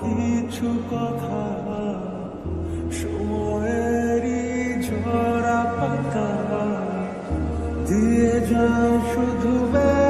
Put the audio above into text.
কিছু কথা সময়েরই ঝরা পাতা দিয়ে যায় শুধু ব্যথা।